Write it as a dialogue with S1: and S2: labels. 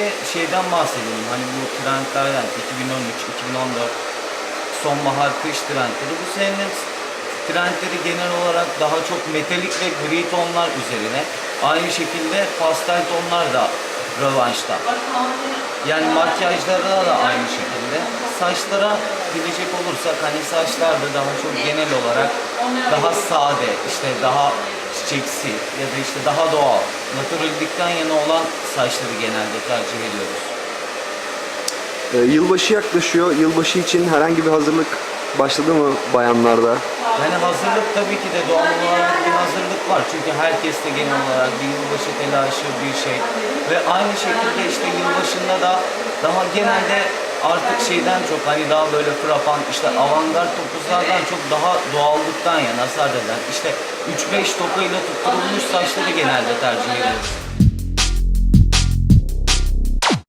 S1: öncelikle şeyden bahsedelim. Hani bu trendlerden 2013-2014 sonbahar kış trendleri. Bu senenin trendleri genel olarak daha çok metalik ve gri tonlar üzerine. Aynı şekilde pastel tonlar da rövanşta. Yani makyajlarda da aynı şekilde. Saçlara gidecek olursak hani saçlar da daha çok genel olarak daha sade, işte daha çiçeksi ya da işte daha doğal, naturallikten yana olan saçları genelde tercih ediyoruz.
S2: Ee, yılbaşı yaklaşıyor. Yılbaşı için herhangi bir hazırlık başladı mı bayanlarda?
S1: Yani hazırlık tabii ki de doğal olarak bir hazırlık var. Çünkü herkes de genel olarak bir yılbaşı telaşı bir şey. Ve aynı şekilde işte yılbaşında da daha genelde artık şeyden çok hani daha böyle frapan işte avantgard topuzlardan çok daha doğallıktan yana sadeden işte 3-5 tokayla tutturulmuş saçları genelde tercih ediyoruz.